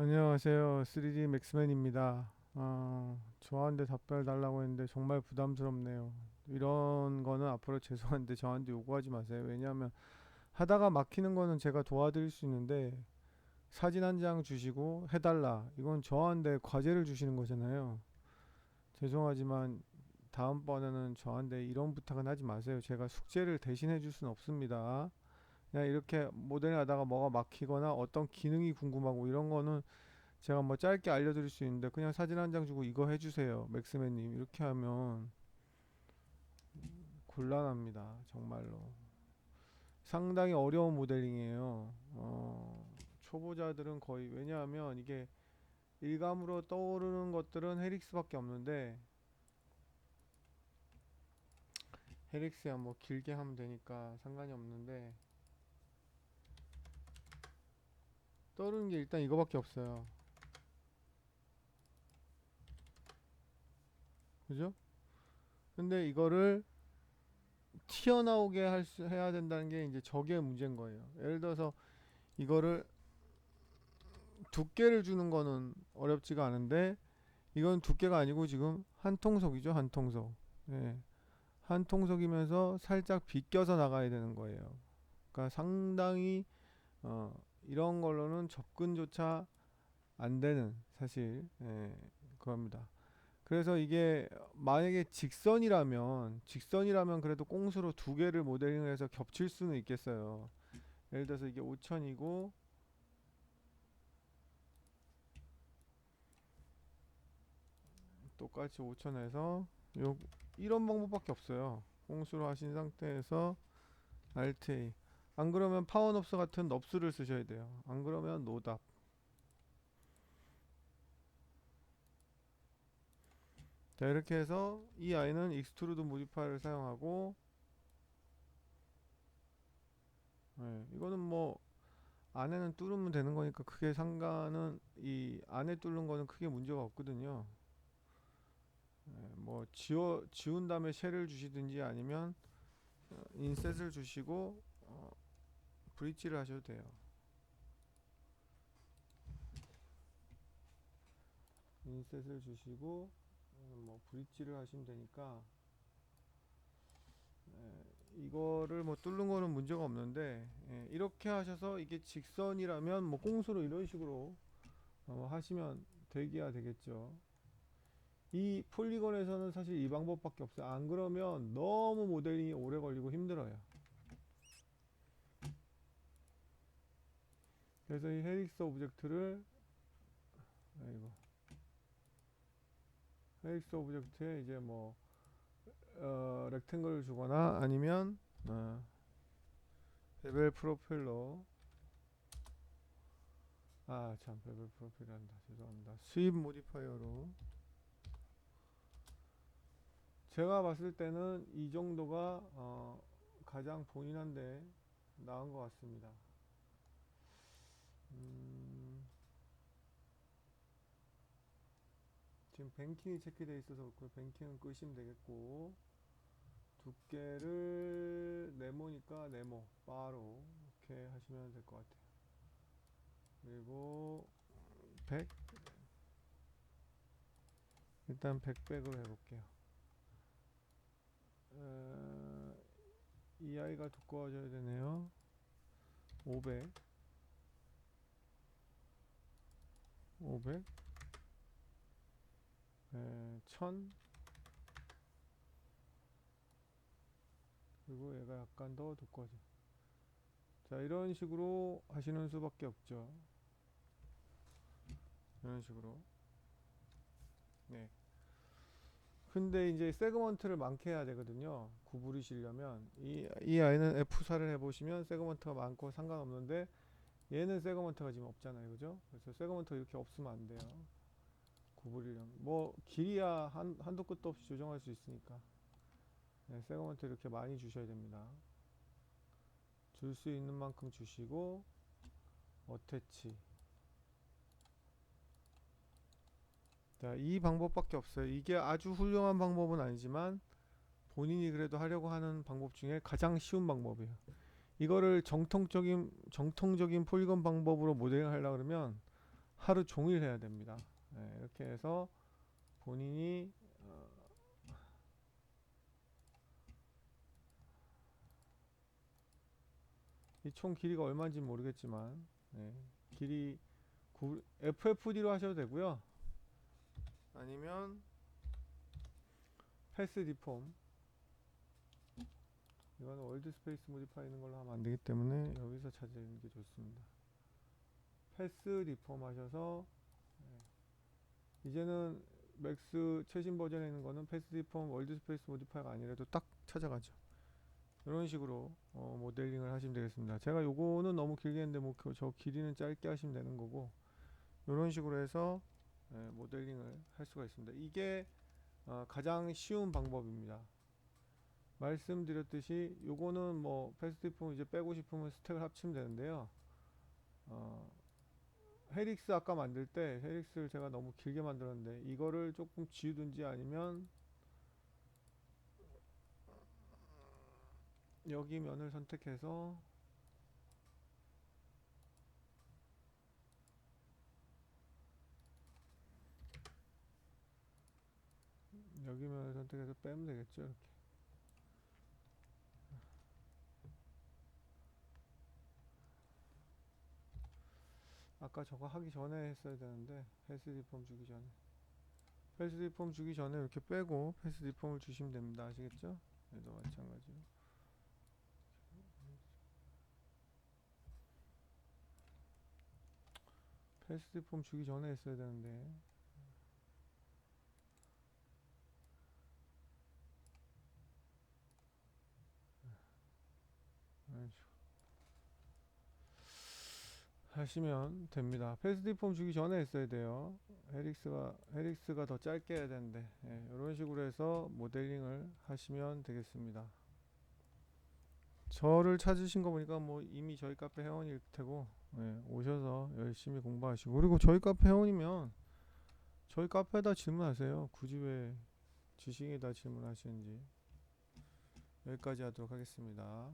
안녕하세요. 3D 맥스맨입니다. 어, 저한테 답변 달라고 했는데 정말 부담스럽네요. 이런 거는 앞으로 죄송한데 저한테 요구하지 마세요. 왜냐하면 하다가 막히는 거는 제가 도와드릴 수 있는데 사진 한 장 주시고 해달라. 이건 저한테 과제를 주시는 거잖아요. 죄송하지만 다음번에는 저한테 이런 부탁은 하지 마세요. 제가 숙제를 대신해 줄 수는 없습니다. 그냥 이렇게 모델링 하다가 뭐가 막히거나 어떤 기능이 궁금하고 이런 거는 제가 뭐 짧게 알려드릴 수 있는데 그냥 사진 한 장 주고 이거 해주세요 맥스맨님. 이렇게 하면 곤란합니다 정말로. 상당히 어려운 모델링이에요. 어, 초보자들은 거의 왜냐하면 이게 일감으로 떠오르는 것들은 헤릭스밖에 없는데 헤릭스야 뭐 길게 하면 되니까 상관이 없는데 떠오르는 게 일단 이거밖에 없어요. 그죠? 근데 이거를 튀어나오게 할 수, 해야 된다는 게 이제 저게 문제인 거예요. 예를 들어서 이거를 두께를 주는 거는 어렵지가 않은데 이건 두께가 아니고 지금 한 통속이죠, 한 통속. 예. 한 통속이면서 살짝 비껴서 나가야 되는 거예요. 그러니까 상당히 어, 이런 걸로는 접근조차 안 되는 사실 예, 그겁니다. 그래서 이게 만약에 직선이라면 직선이라면 그래도 꽁수로 두 개를 모델링을 해서 겹칠 수는 있겠어요. 예를 들어서 이게 5천이고 똑같이 5천에서 요 이런 방법밖에 없어요. 꽁수로 하신 상태에서 Alt A 안 그러면 파워넙스 같은 넙스를 쓰셔야 돼요. 안 그러면 노답. 자 이렇게 해서 이 아이는 익스트루드 모디파이를 사용하고 네, 이거는 뭐 안에는 뚫으면 되는 거니까 크게 상관은 이 안에 뚫는 거는 크게 문제가 없거든요. 네, 뭐 지워 지운 다음에 쉘을 주시든지 아니면 어, 인셋을 주시고 어, 브릿지를 하셔도 돼요. 인셋을 주시고 음, 뭐 브릿지를 하시면 되니까 예, 이거를 뭐 뚫는 거는 문제가 없는데 예, 이렇게 하셔서 이게 직선이라면 뭐 꽁수로 이런 식으로 어, 하시면 되기야 되겠죠. 이 폴리곤에서는 사실 이 방법밖에 없어요. 안 그러면 너무 모델링이 오래 걸리고 힘들어요. 그래서 이 헬릭스 오브젝트를 아이고. 헬릭스 오브젝트에 이제 뭐 어, 렉탱글을 주거나 아니면 어, 베벨 프로필러 아참 베벨 프로필한다. 죄송합니다. 수입 모디파이어로. 제가 봤을 때는 이 정도가 어, 가장 본인한테 나은 것 같습니다 음, 지금 뱅킹이 체크되어 있어서 그 뱅킹은 끄시면 되겠고 두께를 네모니까 네모 바로 이렇게 하시면 될 것 같아요. 그리고 100 일단 100백으로 해볼게요. 어, 이 아이가 두꺼워져야 되네요. 500 500 에, 1000 그리고 얘가 약간 더 두꺼워져. 자 이런 식으로 하시는 수밖에 없죠. 이런 식으로. 네. 근데 이제 세그먼트를 많게 해야 되거든요. 구부리시려면. 이, 이 아이는 F4를 해보시면 세그먼트가 많고 상관없는데 얘는 세그먼트가 지금 없잖아요. 그죠? 그래서 세그먼트가 이렇게 없으면 안 돼요. 구부리려면. 뭐 길이야 한, 한도 끝도 없이 조정할 수 있으니까. 네, 세그먼트 이렇게 많이 주셔야 됩니다. 줄 수 있는 만큼 주시고 어태치. 자, 이 방법밖에 없어요. 이게 아주 훌륭한 방법은 아니지만 본인이 그래도 하려고 하는 방법 중에 가장 쉬운 방법이에요 이거를 정통적인 정통적인 폴리곤 방법으로 모델링 하려 그러면 하루 종일 해야 됩니다. 네, 이렇게 해서 본인이 어, 이총 길이가 얼마인지 모르겠지만 네, 길이 구- FFD로 하셔도 되고요. 아니면 패스 디폼 이거는 월드 스페이스 모디파이는 걸로 하면 안 되기 때문에 여기서 찾는 게 좋습니다. 패스 리폼 하셔서 네. 이제는 맥스 최신 버전에 있는 거는 패스 리폼 월드 스페이스 모디파이가 아니라도 딱 찾아가죠. 이런 식으로 어, 모델링을 하시면 되겠습니다. 제가 요거는 너무 길게 했는데 뭐 저 길이는 짧게 하시면 되는 거고 이런 식으로 해서 예, 모델링을 할 수가 있습니다. 이게 어, 가장 쉬운 방법입니다. 말씀드렸듯이 요거는 뭐 패스티폼 이제 빼고 싶으면 스택을 합치면 되는데요. 어, 헤릭스 아까 만들 때 헤릭스를 제가 너무 길게 만들었는데 이거를 조금 지우든지 아니면 여기 면을 선택해서 여기 면을 선택해서 빼면 되겠죠 이렇게 아까 저거 하기 전에 했어야 되는데 패스 리폼 주기 전에. 패스 리폼 주기 전에 이렇게 빼고 패스 리폼을 주시면 됩니다. 아시겠죠? 얘도 마찬가지로. 패스 리폼 주기 전에 했어야 되는데 이런 식으로 하시면 됩니다. 패스디 폼 주기 전에 했어야 돼요. 헤릭스가 헤릭스가 더 짧게 해야 되는데 예, 이런 식으로 해서 모델링을 하시면 되겠습니다. 저를 찾으신 거 보니까 뭐 이미 저희 카페 회원일 테고 예, 오셔서 열심히 공부하시고 그리고 저희 카페 회원이면 저희 카페에다 질문하세요. 굳이 왜 지식에다 질문하시는지 여기까지 하도록 하겠습니다.